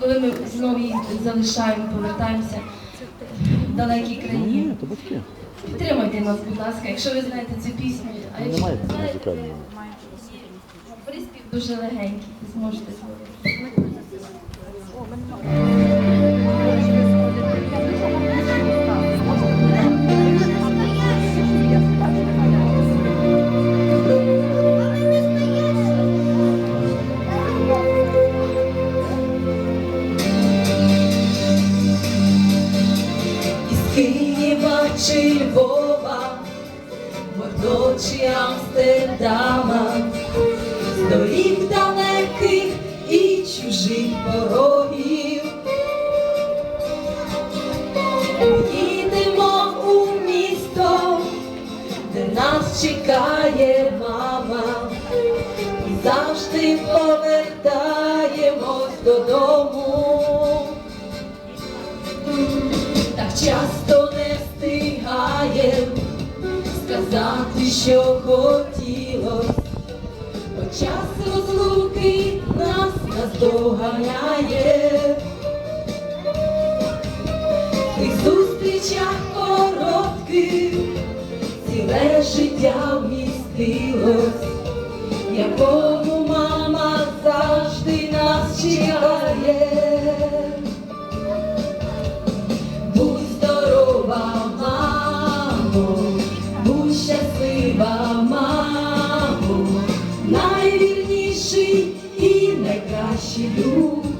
коли ми знову їх залишаємо, повертаємося в далекі країни. Ні, то батьки. Підтримуйте нас, будь ласка, якщо ви знаєте цю пісню. А якщо Немає не знаєте, приспів дуже легенький, ви зможете. Чи Львова, Бордо чи Амстердама, з доріг далеких і чужих порогів. Їдемо у місто, де нас чекає мама, і завжди повертаємось додому. Так часто не сказати, що хотілось, бо час розлуки нас наздоганяє. Тих зустрічах коротких ціле життя вмістилось, якому мама завжди нас чекає. Мамо, будь щаслива, мамо, найвірніший і найкращий друг.